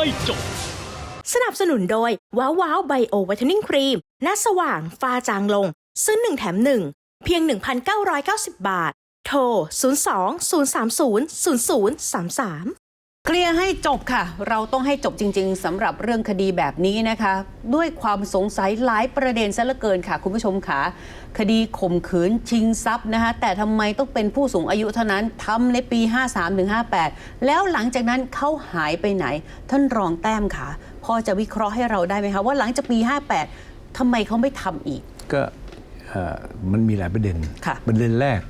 ให้จบ สนับสนุนโดย ว้าวว้าวไบโอวิตามินครีมหน้าสว่างฟ้าจางลง ซื้อหนึ่งแถมหนึ่งเพียง 1,990 บาท โทร 02 030 0033 เคลียร์ให้จบค่ะ เราต้องให้จบจริง ๆสำหรับเรื่องคดีแบบนี้นะคะ ด้วยความสงสัยหลายประเด็นซะเหลือเกินค่ะ คุณผู้ชมค่ะคดีข่มขืนชิงทรัพย์นะคะแต่ทำไมต้องเป็นผู้สูงอายุเท่านั้นทำในปี 53-58 แล้วหลังจากนั้นเขาหายไปไหน ท่านรองแต้มค่ะ พอจะวิเคราะห์ให้เราได้ไหมคะ ว่าหลังจากปี 58ทำไมเขาไม่ทำอีก ก็เอ่อมันมีหลายประเด็นค่ะประเด็นแรก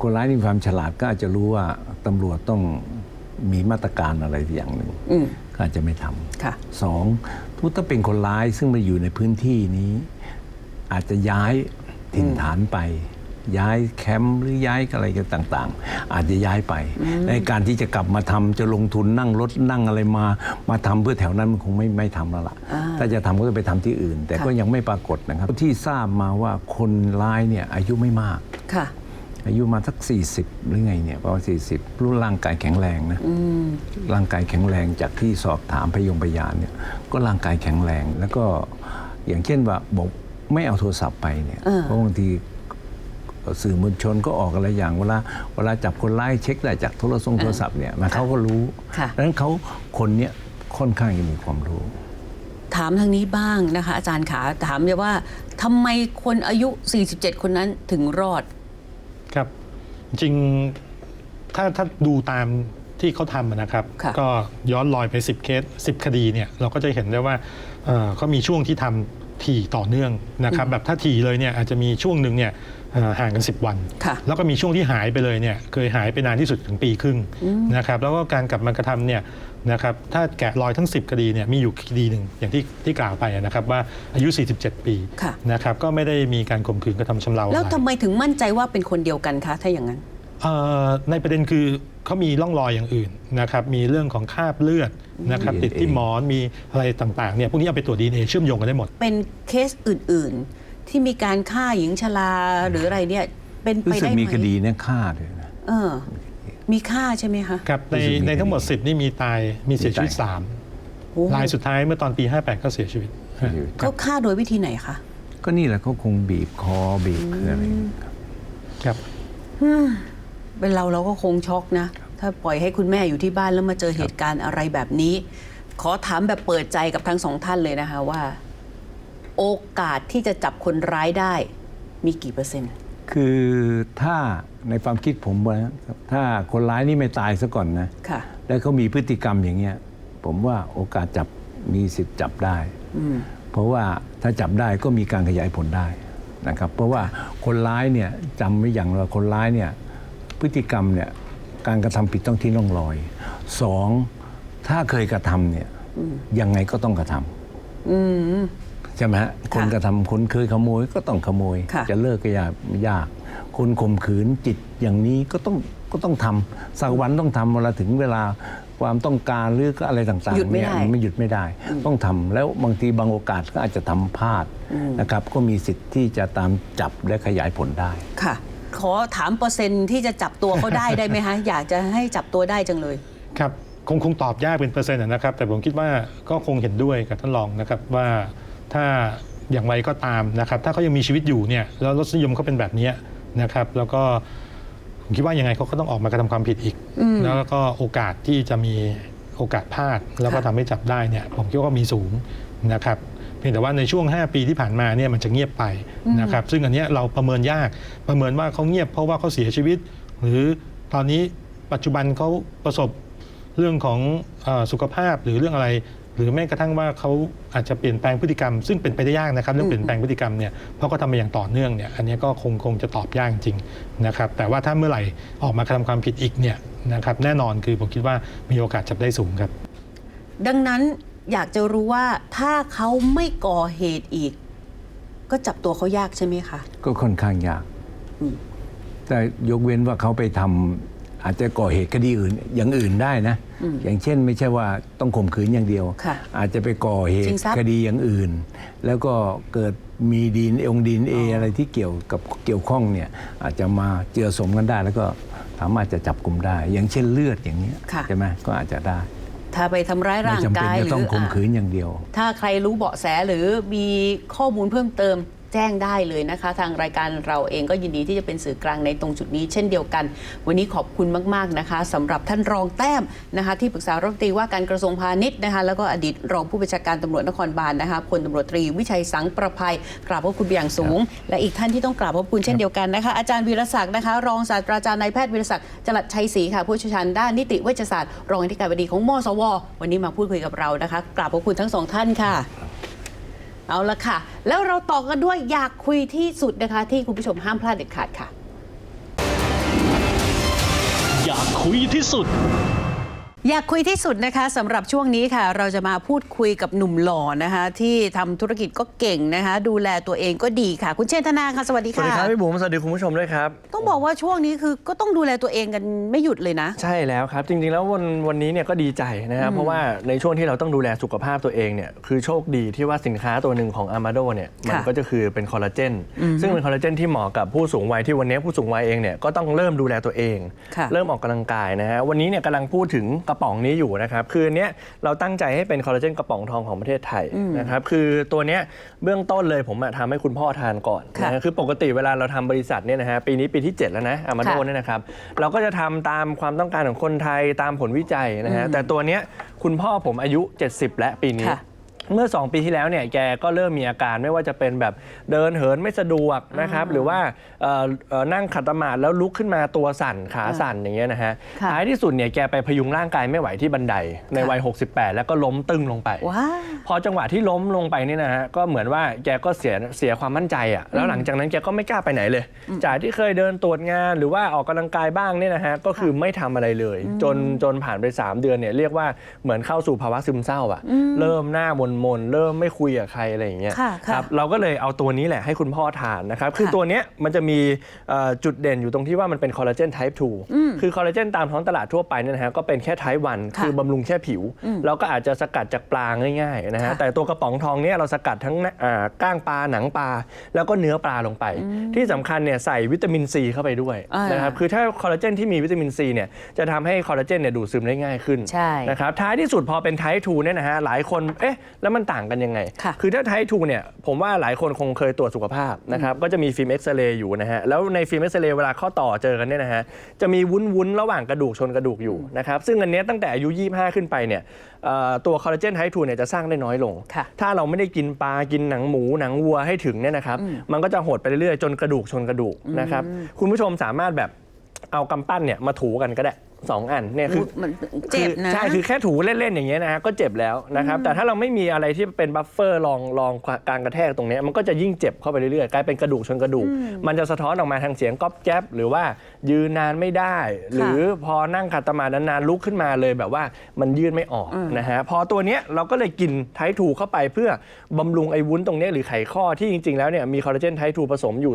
คนร้ายมีความฉลาดก็อาจจะรู้ว่าตำรวจต้อง มีมาตรการอะไรอย่างหนึ่งอืมก็อาจจะไม่ทำค่ะสองทุกถ้าเป็นคนร้ายซึ่งมาอยู่ในพื้นที่นี้ อาจจะย้ายถิ่นฐานไป ย้ายแคมป์หรือย้ายอะไรกันต่าง ๆ อาจจะย้ายไป ในการที่จะกลับมาทำจะลงทุนนั่งรถนั่งอะไรมา มาทำเพื่อแถวนั้นมันคงไม่ไม่ทำแล้วล่ะอ่าถ้าจะทำก็จะไปทำที่อื่น แต่ค่ะก็ยังไม่ปรากฏนะครับ ที่ทราบมาว่าคนร้ายเนี่ยอายุไม่มากค่ะ อายุมาสัก 40 หรือไงเนี่ยประมาณ40 รุ่นร่างกายแข็งแรงนะอืมร่างกายแข็งแรงจากที่สอบถามพยงพยานเนี่ยก็ร่างกายแข็งแรง แล้วก็อย่างเช่นว่าบอกไม่เอาโทรศัพท์ไปเนี่ยเออเพราะบางทีสื่อมวลชนก็ออกอะไรอย่างเวลาเวลาจับคนร้ายเช็คได้จากโทรศัพท์โทรศัพท์เนี่ยมันเขาก็รู้ค่ะดังนั้นเขาคนเนี้ยค่อนข้างจะมีความรู้ ถามทางนี้บ้างนะคะ อาจารย์ขาถามเลยว่าทำไมคนอายุ 47 คนนั้นถึงรอดครับ จริงๆถ้าถ้าดูตามที่เขาทำอะนะครับ ค่ะ ก็ย้อนรอยไป 10 เคส 10 คดีเนี่ยเราก็จะเห็นได้ว่าเอ่อเขามีช่วงที่ทำ ถี่ต่อเนื่องนะครับแบบถ้าถี่เลยเนี่ยอาจจะมีช่วงหนึ่งเนี่ยเอ่อห่างกัน 10 วันค่ะแล้วก็มีช่วงที่หายไปเลยเนี่ยเคยหายไปนานที่สุดถึงปีครึ่งนะครับแล้วก็การกลับมากระทำเนี่ยนะครับถ้าแกะรอยทั้ง 10 คดีเนี่ยมีอยู่คดีหนึ่งอย่างที่ที่กล่าวไปนะครับว่าอายุ 47 ปีค่ะนะครับก็ไม่ได้มีการข่มขืนกระทำชำเราแล้วอะไรทำไมถึงมั่นใจว่าเป็นคนเดียวกันคะถ้าอย่างนั้นเอ่อ ในประเด็นคือเขามีร่องรอยอย่างอื่นนะครับ มีเรื่องของคราบเลือดนะครับ DNA ติดที่หมอนมีอะไรต่างๆเนี่ยพวกนี้เอาไปตรวจดีเอเชื่อมโยงกันได้หมด เป็นเคสอื่นๆ ที่มีการฆ่าหญิงชราหรืออะไรเนี่ย เป็นรู้ไปสึกได้ไหมมีคดีเนี่ยฆ่าด้วยนะ เออ มีฆ่าใช่ไหมคะครับในรู้สึกมีในทั้งหมดคดี10 นี่มีตายมีเสียชีวิต มีตาย โอ้3 รายสุดท้ายเมื่อตอนปี 58 ก็เสียชีวิต เขาฆ่าโดยวิธีไหนคะก็นี่แหละเขาคงบีบคอบีบอะไรอย่างเงี้ยครับ เป็นเราเราก็คงช็อกนะ ถ้าปล่อยให้คุณแม่อยู่ที่บ้านแล้วมาเจอเหตุการณ์อะไรแบบนี้ ขอถามแบบเปิดใจกับทั้งสองท่านเลยนะคะว่า โอกาสที่จะจับคนร้ายได้มีกี่เปอร์เซ็นต์ คือถ้าในความคิดผมนะครับถ้าคนร้ายนี่ไม่ตายซะก่อนนะค่ะ แล้วเขามีพฤติกรรมอย่างเงี้ย ผมว่าโอกาสจับมีสิทธิ์จับได้ อืม เพราะว่าถ้าจับได้ก็มีการขยายผลได้นะครับ เพราะว่าคนร้ายเนี่ยจำไว้อย่างว่าคนร้ายเนี่ย พฤติกรรมเนี่ยการกระทำผิดต้องที่ร่องรอยสองถ้าเคยกระทำเนี่ยยังไงก็ต้องกระทำอืมใช่ไหมฮะคนกระทำคนเคยขโมยก็ต้องขโมยค่ะจะเลิกก็ยากยาก คนข่มขืนจิตอย่างนี้ก็ต้องก็ต้องทำสักวันต้องทำเวลาถึงเวลาความต้องการหรือก็อะไรต่างๆหยุดไม่เนี่ยได้มันไม่หยุดไม่ได้ ต้องทำแล้วบางทีบางโอกาสก็อาจจะทำพลาดนะครับ ก็มีสิทธิ์ที่จะตามจับและขยายผลได้ค่ะ ขอถามเปอร์เซ็นต์ที่จะจับตัวเขาได้ได้ไหมคะอยากจะให้จับตัวได้จังเลย ครับคงคงตอบยากเป็นเปอร์เซ็นต์อะนะครับ แต่ผมคิดว่าก็คงเห็นด้วยกับท่านรองนะครับว่าถ้าอย่างไรก็ตามนะครับ ถ้าเขายังมีชีวิตอยู่เนี่ยแล้วรสนิยมเขาเป็นแบบเนี้ยนะครับ แล้วก็ผมคิดว่ายังไงเขาก็ต้องออกมากระทำความผิดอีก แล้วก็โอกาสที่จะมีโอกาสพลาด แล้วก็ค่ะทำให้จับได้เนี่ยผมคิดว่ามีสูงนะครับ เพียงแต่ว่าในช่วง 5 ปีที่ผ่านมาเนี่ยมันจะเงียบไปนะครับซึ่งอันเนี้ยเราประเมินยากประเมินว่าเขาเงียบเพราะว่าเขาเสียชีวิต หรือตอนนี้ปัจจุบันเขาประสบเรื่องของเออสุขภาพหรือเรื่องอะไร หรือแม้กระทั่งว่าเขาอาจจะเปลี่ยนแปลงพฤติกรรม ซึ่งเป็นไปได้ยากนะครับเรื่องเปลี่ยนแปลงพฤติกรรมเนี่ยเพราะเขาทำมาอย่างต่อเนื่องเนี่ยอันนี้ก็คงคงจะตอบยากจริงนะครับแต่ว่าถ้าเมื่อไหร่ออกมากระทำความผิดอีกเนี่ยนะครับแน่นอนคือผมคิดว่ามีโอกาสจับได้สูงครับ ดังนั้น อยากจะรู้ว่าถ้าเขาไม่ก่อเหตุอีก ก็จับตัวเขายากใช่ไหมคะ ก็ค่อนข้างยากอืมแต่ยกเว้นว่าเขาไปทำอาจจะก่อเหตุคดีอื่น อย่างอื่นได้นะ อย่างเช่น ไม่ใช่ว่าต้องข่มขืนอย่างเดียวค่ะอาจจะไปก่อเหชิตุงทรัพย์คดีอย่างอื่น แล้วก็เกิดมีดีนองดีนเออะไรที่เกี่ยวกับเกี่ยวข้องเนี่ย อาจจะมาเจือสมกันได้แล้วก็สามารถจะจับกลุ่มได้ อย่างเช่นเลือดอย่างเนี้ยค่ะใช่ไหมก็อาจจะได้ ถ้าไปทำร้ายไม่ร่างจำเป็นกายจะหรืต้องอข่มอะขืนอย่างเดียว ถ้าใครรู้เบาะแสหรือมีข้อมูลเพิ่มเติม แจ้งได้เลยนะคะ ทางรายการเราเองก็ยินดีที่จะเป็นสื่อกลางในตรงจุดนี้ เช่นเดียวกัน วันนี้ขอบคุณมากๆนะคะสำหรับท่านรองแต้มนะคะ ที่ปรึกษารัฐมนตรีว่าการกระทรวงพาณิชย์นะคะแล้วก็อดีตรองผู้บัญชาการตำรวจนครบาลนะคะพลตำรวจตรีวิชัยสังประภัยกราบขอบคุณเป็นอย่างสูง และอีกท่านที่ต้องกราบขอบคุณเช่นเดียวกันนะคะอาจารย์วีรศักดิ์นะคะ รองศาสตราจารย์นายแพทย์วีรศักดิ์จลัดชัยศรีค่ะผู้เชี่ยวชาญด้านนิติเวชศาสตร์รองอธิการบดีของมสว วันนี้มาพูดคุยกับเรานะคะกราบขอบคุณทั้งสองท่านค่ะ เอาละค่ะ แล้วเราต่อกันด้วยอยากคุยที่สุดนะคะ ที่คุณผู้ชมห้ามพลาดเด็ดขาดค่ะ อยากคุยที่สุด อยากคุยที่สุดนะคะสำหรับช่วงนี้ค่ะ เราจะมาพูดคุยกับหนุ่มหล่อนะคะ ที่ทำธุรกิจก็เก่งนะคะ ดูแลตัวเองก็ดีค่ะ คุณเชนธนาค่ะสวัสดีสวัสค่ะ ดีครับพี่บุ๋มสวัสดีคุณผู้ชมด้วยครับ ต้องบอกว่าช่วงนี้คือก็ต้องดูแลตัวเองกันไม่หยุดเลยนะ ใช่แล้วครับ จริงๆแล้ววันวันนี้เนี่ยก็ดีใจนะครับ เพราะว่าในช่วงที่เราต้องดูแลสุขภาพตัวเองเนี่ยคือโชคดีที่ว่าสินค้าตัวหนึ่งของ a m a d o เนี่ยมันค่ะก็จะคือเป็นคอลลาเจนซึ่งเป็นคอลลาเจนที่เหมาะกับผู้สูงวัยที่วันนี้ผู้สูงวัยเองเนี่ยก็ต้องเริ่มดูแลตัวเอง ค่ะ เริ่มออกกำลังกายนะฮะวันนี้เนี่ยกำลังพูดถึงกระป๋องนี้อยู่นะครับ คืออันเนี้ยเราตั้งใจให้เป็นคอลลาเจนกระป๋องทองของประเทศไทยนะครับ คือตัวเนี้ยเบื้องต้นเลยผมอะทำให้คุณพ่อทานก่อนค่ะนะฮะคือปกติเวลาเราทำบริษัทเนี่ยนะฮะปีนี้ปีที่ 7 แล้วนะอามาโดค่ะเนี่ยนะครับ เราก็จะทำตามความต้องการของคนไทยตามผลวิจัยนะฮะแต่ตัวเนี้ยคุณพ่อผมอายุ 70 แล้วปีนี้ค่ะ เมื่อ 2 ปีที่แล้วเนี่ยแกก็เริ่มมีอาการไม่ว่าจะเป็นแบบเดินเหินไม่สะดวกนะครับหรือว่าเอ่อเอ่อนั่งขัดสมาธิแล้วลุกขึ้นมาตัวสั่นขาสั่นอย่างเงี้ยนะฮะค่ะท้ายที่สุดเนี่ยแกไปพยุงร่างกายไม่ไหวที่บันไดในวัย 68 แล้วก็ล้มตึงลงไป ว้าวพอจังหวะที่ล้มลงไปเนี่ยนะฮะก็เหมือนว่าแกก็เสียเสียความมั่นใจอะ่ะแล้วหลังจากนั้นแกก็ไม่กล้าไปไหนเลย จากที่เคยเดินตรวจงานหรือว่าออกกำลังกายบ้างเนี่ยนะฮะก็คือไม่ทำอะไรเลย จนจนผ่านไป 3 เดือนเนี่ยเรียกว่าเหมือนเข้าสู่ภาวะซึมเศร้าอะ่ะเริ่มหน้ามนมนๆเริ่มไม่คุยกับใครอะไรอย่างเงี้ยค่ะค่ะครับเราก็เลยเอาตัวนี้แหละให้คุณพ่อทานนะครับ คือค่ะตัวเนี้ยมันจะมีเอ่อจุดเด่นอยู่ตรงที่ว่ามันเป็นคอลลาเจน type 2คือคอลลาเจนตามท้องตลาดทั่วไปเนี่ยนะฮะก็เป็นแค่ type 1ค่ะคือบำรุงแค่ผิว เราก็อาจจะสกัดจากปลาง่ายๆนะฮะค่ะ แต่ตัวกระป๋องทองเนี่ยเราสกัดทั้งอ่าก้างปลาหนังปลา แล้วก็เนื้อปลาลงไป ที่สำคัญเนี่ยใส่วิตามินซีเข้าไปด้วยอ่านนะครับคือถ้าคอลลาเจนที่มีวิตามินซีเนี่ยจะทำให้คอลลาเจนเนี่ยดูดซึมได้ง่ายขึ้น ใช่ นะครับท้ายที่สุดพอเป็นไทป์2เนี่ยนะฮะหลายคนเอ๊ะแล้วมันต่างกันยังไงค่ะอถ้าไทป์2เนี่ยผมว่าหลายคนคงเคยตรวจสุขภาพนะครับก็จะมีฟิล์มเอ็กซเรย์อยู่นะฮะแล้วในฟิล์มเอ็กซเรย์เวลาข้อต่อเจอกันเนี่ยนะฮะจะมีวุ้นๆระหว่างกระดูกชนกระดูกอยู่นะครับซึ่งอันเนี้ยตั้งแต่อายุ 25 ขึ้นไปเนี่ยเอ่อตัวคอลลาเจนไทป์2เนี่ยจะสร้างได้น้อยลงค่ะถ้าเราไม่ได้กินปลากินหนังหมูหนังวัวให้ถึงเนี่ยนะครับมันก็จะหดไปเรื่อยๆจนกระดูกชนกระดูกนะครับคุณผู้ชมสามารถแบบเอากำปั้นเนี่ยมาถูกันก็ได้ สองอันเนี่ยคือมันเจ็บนะคือใช่คือแค่ถูเล่นๆอย่างเงี้ยนะฮะก็เจ็บแล้วนะครับแต่ถ้าเราไม่มีอะไรที่เป็นบัฟเฟอร์รองรองการกระแทกตรงเนี้ยมันก็จะยิ่งเจ็บเข้าไปเรื่อยๆกลายเป็นกระดูกชนกระดูก มันจะสะท้อนออกมาทางเสียงก๊อบแก๊บหรือว่ายืนนานไม่ได้ หรือพอนั่งขัดสมาธินานๆลุกขึ้นมาเลยแบบว่ามันยืดไม่ออกนะฮะพอตัวเนี้ยเราก็เลยกินไททูเข้าไปเพื่อบำรุงไอ้วุ้นตรงเนี้ยหรือไขข้อที่จริง ๆ แล้วเนี่ยมีคอลลาเจนไททูผสมอยู่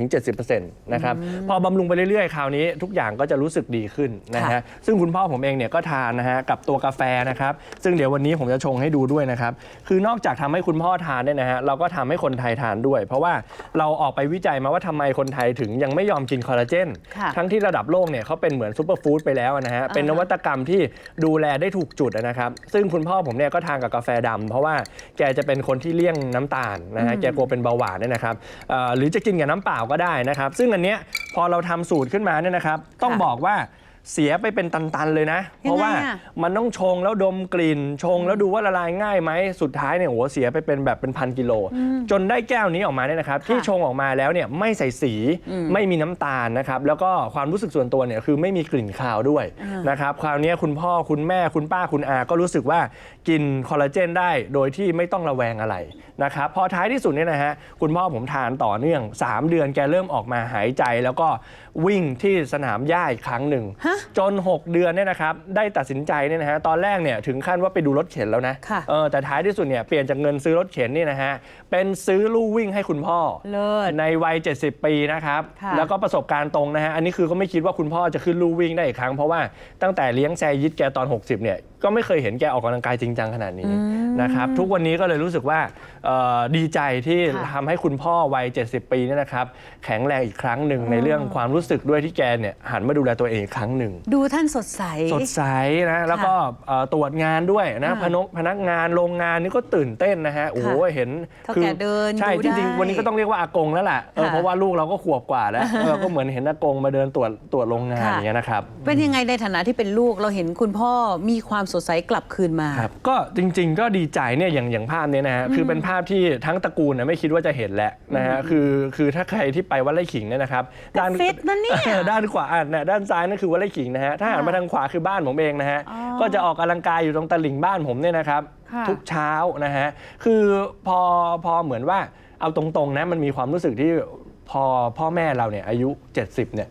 30-70%นะครับพอบำรุงไปเรื่อยๆคราวนี้ทุกอย่างก็จะรู้สึกดีขึ้นนะฮะค่ะซึ่งคุณพ่อผมเองเนี่ยก็ทานนะฮะกับตัวกาแฟนะครับ ซึ่งเดี๋ยววันนี้ผมจะชงให้ดูด้วยนะครับ คือนอกจากทำให้คุณพ่อทานเนี่ยนะฮะเราก็ทำให้คนไทยทานด้วย เพราะว่าเราออกไปวิจัยมาว่าทำไมคนไทยถึงยังไม่ยอมกินคอลลาเจนค่ะทั้งที่ระดับโลกเนี่ยเขาเป็นเหมือนซูเปอร์ฟู้ดไปแล้วนะฮะเป็นนวัตกรรมที่ดูแลได้ถูกจุดนะครับซึ่งคุณพ่อผมเนี่ยก็ทานกับกาแฟดำเพราะว่าแกจะเป็นคนที่เลี่ยงน้ำตาลนะฮะแกกลัวเป็นเบาหวานเนี่ยนะครับเอ่อหรือจะกินกับน้ำเปล่าก็ได้นะครับ ซึ่งอันเนี้ยพอเราทำสูตรขึ้นมาเนี่ยนะครับ ต้องค่ะบอกว่า เสียไปเป็นตันๆเลยนะ เพราะว่ายังไงอะ มันต้องชงแล้วดมกลิ่น ชงแล้วดูว่าละลายง่ายไหมสุดท้ายเนี่ยโหเสียไปเป็นแบบเป็นพันกิโล จนได้แก้วนี้ออกมาเนี่ยนะครับ ที่ชงออกมาแล้วเนี่ยไม่ใส่สีไม่มีน้ำตาลนะครับแล้วก็ความรู้สึกส่วนตัวเนี่ยคือไม่มีกลิ่นคาวด้วยนะครับคราวเนี้ยคุณพ่อคุณแม่คุณป้าคุณอาก็รู้สึกว่ากินคอลลาเจนได้โดยที่ไม่ต้องระแวงอะไรนะครับพอท้ายที่สุดเนี่ยนะฮะคุณพ่อผมทานต่อเนื่อง 3 เดือนแกเริ่มออกมาหายใจ แล้วก็วิ่งที่สนามหญ้าอีกครั้งหนึ่งฮะจน 6 เดือนเนี่ยนะครับได้ตัดสินใจเนี่ยนะฮะตอนแรกเนี่ยถึงขั้นว่าไปดูรถเข็นแล้วนะค่ะ เออแต่ท้ายที่สุดเนี่ยเปลี่ยนจากเงินซื้อรถเข็นนี่นะฮะเป็นซื้อลู่วิ่งให้คุณพ่อ เลิศ ในวัย 70 ปีนะครับ ค่ะแล้วก็ประสบการณ์ตรงนะฮะ อันนี้คือก็ไม่คิดว่าคุณพ่อจะขึ้นลู่วิ่งได้อีกครั้ง เพราะว่าตั้งแต่เลี้ยงแซยิดแกตอน 60 เนี่ยก็ไม่เคยเห็นแกออกกำลังกายจริงจังขนาดนี้นะครับทุกวันนี้ก็เลยรู้สึกว่าเอ่อดีใจที่ค่ะทำให้คุณพ่อวัย 70 ปีเนี่ยนะครับแข็งแรงอีกครั้งหนึ่งในเรื่องความรู้สึกด้วยที่แกเนี่ยหันมาดูแลตัวเองอีกครั้งหนึ่ง ดูท่านสดใส สดใสนะแล้วก็เอ่อตรวจงานด้วยนะค่ะพนักพนักงานโรงงานนี่ก็ตื่นเต้นนะฮะโอ้โหเห็นเท่าแก่เดินใช่ดูจริงได้ๆวันนี้ก็ต้องเรียกว่าอากงแล้วแหละเออค่ะ เพราะว่าลูกเราก็ขวบกว่าแล้วเออก็เหมือนเห็นอากงมาเดินตรวจตรวจโรงงานค่ะอย่างเงี้ยนะครับ เป็นยังไงในฐานะที่เป็นลูกเราเห็นคุณพ่อมีความสดใสกลับคืนมา ครับก็จริงๆก็ดีใจเนี่ยอย่างอย่างภาพเนี้นะฮะคือเป็นภาพที่ทั้งตระกูลนะไม่คิดว่าจะเห็นแหละนะฮะคือคือถ้าใครที่ไปวัดไร่ขิงเนี่ยนะครับแต่ฟิตนะเนี่ย ออด้านขวาอะเนี่ยด้านซ้ายนั่นคือวัดไร่ขิงนะฮะถ้าหันมาทางขวาคือบ้านผมเองนะฮะอ๋อก็จะออกกำลังกายอยู่ตรงตลิ่งบ้านผมเนี่ยนะครับ ค่ะ ทุกเช้านะฮะคือพอพอเหมือนว่าเอาตรงๆนะมันมีความรู้สึกที่ พอพ่อแม่เราเนี่ยอายุ 70เนี่ย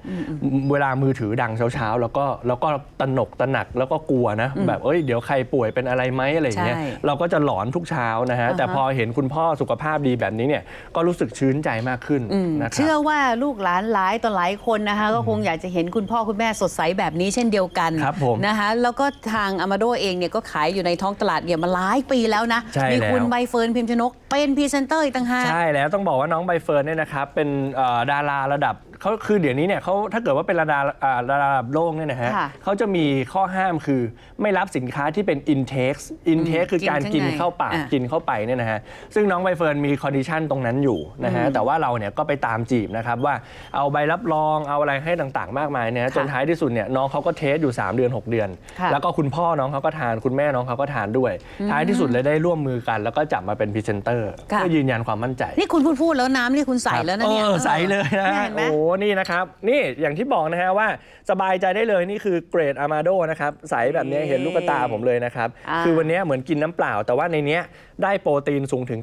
เวลามือถือดังเช้าๆ แล้วก็แล้วก็ตระหนกตระหนักแล้วก็กลัวนะ แบบเอ้ยเดี๋ยวใครป่วยเป็นอะไรไหมอะไรอย่างเงี้ยใช่เราก็จะหลอนทุกเช้านะฮะอ่าฮะแต่พอเห็นคุณพ่อสุขภาพดีแบบนี้เนี่ยก็รู้สึกชื้นใจมากขึ้นอืมนะครัเชื่อบว่าลูกหลานหลายต่อหลายคนนะคะก็คงอยากจะเห็นคุณพ่อคุณแม่สดใสแบบนี้เช่นเดียวกันครับผมนะคะแล้วก็ทางอามาโดเองเนี่ยก็ขายอยู่ในท้องตลาดเนี่ยมาหลายปีแล้วนะใช่มีแล้วคุณใบเฟิร์นพิมพ์ชนกเป็นพรีเซนเตอร์อีกต่างหากใช่แล้วต้องบอกว่าน้องใบเฟิร์นเนี่ยนะครับเป็นเอ่อดาราระดับ เขาคือเดี๋ยวนี้เนี่ยเขาถ้าเกิดว่าเป็นระดับอ่าระดับโลกเนี่ยนะฮะค่ะเขาจะมีข้อห้ามคือไม่รับสินค้าที่เป็น intake intake คือการกิกินนข้างในเข้าปากอะ กินเข้าไปเนี่ยนะฮะซึ่งน้องใบเฟิร์นมีคอนดิชันตรงนั้นอยู่นะฮะแต่ว่าเราเนี่ยก็ไปตามจีบนะครับว่าเอาใบรับรองเอาอะไรให้ต่างๆ มากมายเนี่ยจนท้ายที่สุดเนี่ยน้องเขาก็เทสอยู่ 3 เดือน 6 เดือน ค่ะ แล้วก็คุณพ่อน้องเขาก็ทานคุณแม่น้องเขาก็ทานด้วย ท้ายที่สุดเลยได้ร่วมมือกัน แล้วก็จับมาเป็นพรีเซนเตอร์ค่ะ เพื่อยืนยันความมั่นใจ นี่คุณพูดพูดแล้วน้ำนี่คุณใส่แล้วนะเนี่ยออใสเลยนะเห็ฮะนไหมโอ้นี่นะครับ นี่อย่างที่บอกนะฮะว่าสบายใจได้เลยนี่คือเกรดอามาโดนะครับใสแบบนี้เห็นลูกตาผมเลยนะครับ อ่า คือวันนี้เหมือนกินน้ำเปล่า แต่ว่าในเนี้ยได้โปรตีนสูงถึง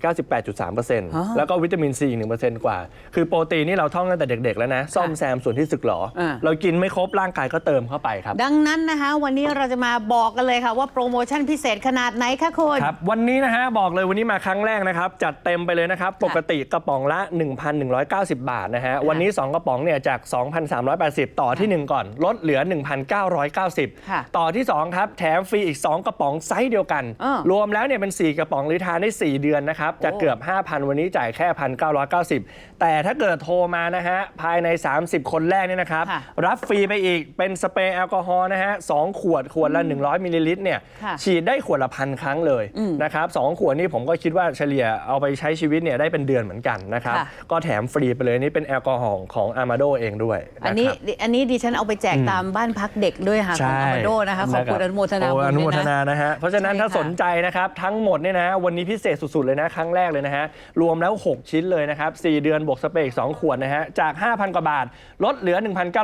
98.3%แล้วก็วิตามินซี1%กว่า คือโปรตีนนี่เราท่องตั้งแต่เด็ก ๆ แล้วนะ ซ่อมแซมส่วนที่สึกหรออาเรากินไม่ครบร่างกายก็เติมเข้าไปครับ ดังนั้นนะคะ วันนี้เราจะมาบอกกันเลยค่ะว่าโปรโมชั่นพิเศษขนาดไหนคะคุณ ครับวันนี้นะฮะบอกเลยวันนี้มาครั้งแรกนะครับ จัดเต็มไปเลยนะครับ ปกติกระป๋องละ 1,190 บาทนะฮะ วันนี้ 2 กระป๋องเนี่ยจาก 2,380 ต่อทีหนึ่1 ก่อน ลดเหลือ1,990ค่ะต่อที่ 2 ครับ แถมฟรีอีก 2 กระป๋องไซส์เดียวกันเออรวมแล้วเนี่ยเป็น 4 กระป๋องหรือทานได้ 4 เดือนนะครับจากเกือบ 5,000 วันนี้จ่ายแค่ 1,990 แต่ถ้าเกิดโทรมานะฮะ ภายใน 30 คนแรกเนี่ยนะครับ ค่ะรับฟรีไปอีกเป็นสเปรย์แอลกอฮอล์นะฮะสองขวดขวดละ 100มิลลิลิตรเนี่ยค่ะฉีดได้ขวดละพันครั้งเลยนะครับสองขวดนี่ผมก็คิดว่าเฉลี่ยเอาไปใช้ชีวิตเนี่ยได้เป็นเดือนเหมือนกันนะครับ ค่ะ ก็แถมฟรีไปเลยนี่เป็นแอลกอฮอล์ของอามาโดเองด้วยอันนี้ะครับ อันนี้ดิฉันเอาไปแจกตามบ้านพักเด็กด้วยค่ะของอามาโดนะคะขอบคุณอนุโมทนาโอ้บุญอนุโมด้วยทนานะ นะฮะ เพราะฉะนั้นใช่ถ้าค่ะสนใจนะครับทั้งหมดเนี่ยนะวันนี้พิเศษสุด ๆ เลยนะครั้งแรกเลยนะฮะ รวมแล้ว 6 ชิ้นเลยนะครับ 4 เดือนบวกสเปรย์อีก2ขวดนะฮะ จาก 5,000 กว่าบาท ลดเหลือ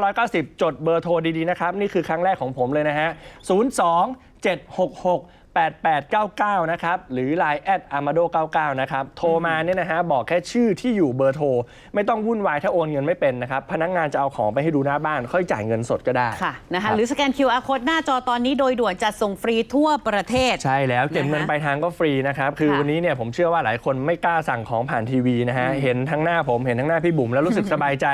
1,990 จดเบอร์โทรดี ๆ นะครับ นี่คือครั้งแรกของผมเลยนะฮะ 02 766 8899 นะครับ หรือ Line แอด amado 99 นะครับ โทรมาเนี่ยนะฮะ บอกแค่ชื่อที่อยู่เบอร์โทร ไม่ต้องวุ่นวายถ้าโอนเงินไม่เป็นนะครับ พนักงานจะเอาของไปให้ดูหน้าบ้าน ค่อยจ่ายเงินสดก็ได้ ค่ะนะครัคะบหรือสแกน QR code หน้าจอตอนนี้โดยด่วนจัดส่งฟรีทั่วประเทศ ใช่แล้วเก็บเงินนะคะปลายทางก็ฟรีนะครับ คือค่ะวันนี้เนี่ยผมเชื่อว่าหลายคนไม่กล้าสั่งของผ่านทีวีนะฮะ เห็นทั้งหน้าผมเห็นทั้งหน้าพี่บุ๋มแล้วรู้สึกสบายใจ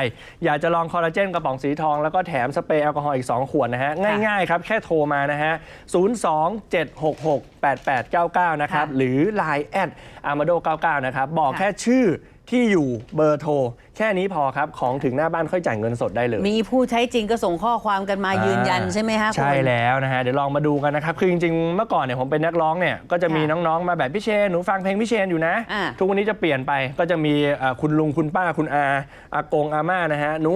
อยากจะลองคอลลาเจนกระป๋องสีทองแล้วก็แถมสเปรย์แอลกอฮอล์อีก2ขวดนะฮะง่ายๆครับแค่โทรมานะฮะ027668899 นะครับค่ะหรือ Line แอด amado 99 นะครับ บอกแค่ชื่อที่อยู่เบอร์โทร แค่นี้พอครับของถึงหน้าบ้านค่อยจ่ายเงินสดได้เลย มีผู้ใช้จริงก็ส่งข้อความกันมายืนยันใช่ไหมคะคุณ ใช่แล้วนะฮะเดี๋ยวลองมาดูกันนะครับ คือจริงๆเมื่อก่อนเนี่ยผมเป็นนักร้องเนี่ยก็จะมีค่ะน้องๆมาแบบพี่เชนหนูฟังเพลงพี่เชนอยู่นะ อ่า ทุกวันนี้จะเปลี่ยนไปก็จะมีเอ่อคุณลุงคุณป้าคุณอาอากงอาม่านะฮะหนู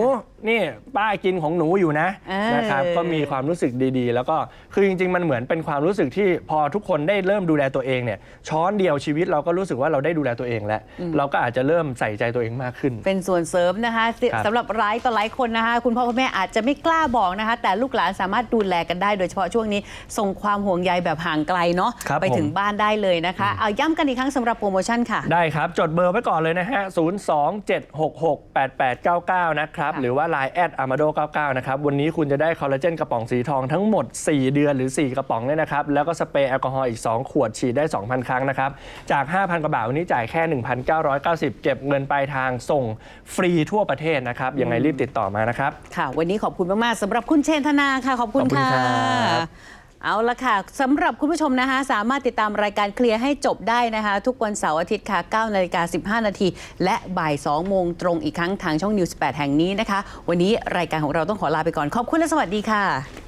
นี่ป้ากินของหนูอยู่นะเออ นะครับก็มีความรู้สึกดีๆ แล้วก็คือจริงๆ มันเหมือนเป็นความรู้สึกที่พอทุกคนได้เริ่มดูแลตัวเองเนี่ยช้อนเดียวชีวิตเราก็รู้สึกว่าเราได้ดูแลตัวเองแล้วเราก็อาจจะเริ่มใส่ใจตัวเองมากขึ้น เป็นส่วนเสริมนะคะสิครับสำหรับร้ายต่อหลายคนนะคะ คุณพ่อคุณแม่อาจจะไม่กล้าบอกนะคะ แต่ลูกหลานสามารถดูแลกันได้โดยเฉพาะช่วงนี้ ส่งความห่วงใยแบบห่างไกลเนาะครับไปถึงผมบ้านได้เลยนะคะเอาย้ำกันอีกครั้งสำหรับโปรโมชั่นค่ะ ได้ครับ จดเบอร์ไว้ก่อนเลยนะฮะ 027668899 นะครับค่ะหรือว่า Line แอด amado 99 นะครับ วันนี้คุณจะได้คอลลาเจนกระป๋องสีทองทั้งหมด 4 เดือนหรือ 4 กระป๋องเนี่ยนะครับ แล้วก็สเปรย์แอลกอฮอล์อีก 2 ขวดฉีดได้ 2,000 ครั้งนะครับจาก 5,000กว่าบาทวันนี้จ่ายแค่ 1,990 เก็บเงินปลายทางส่งฟรีทั่วประเทศนะครับยังไงรีบติดต่อมานะครับ ค่ะ วันนี้ขอบคุณมากๆสำหรับคุณเชนธนาค่ะขอบคุณขอบคุณค่ะ ครับ เอาละค่ะสำหรับคุณผู้ชมนะคะ สามารถติดตามรายการเคลียร์ให้จบได้นะคะ ทุกวันเสาร์อาทิตย์ค่ะ9นาฬิกา15 นาที และบ่าย2โมงตรงอีกครั้งทางช่อง News 8แห่งนี้นะคะ วันนี้รายการของเราต้องขอลาไปก่อนขอบคุณและสวัสดีค่ะ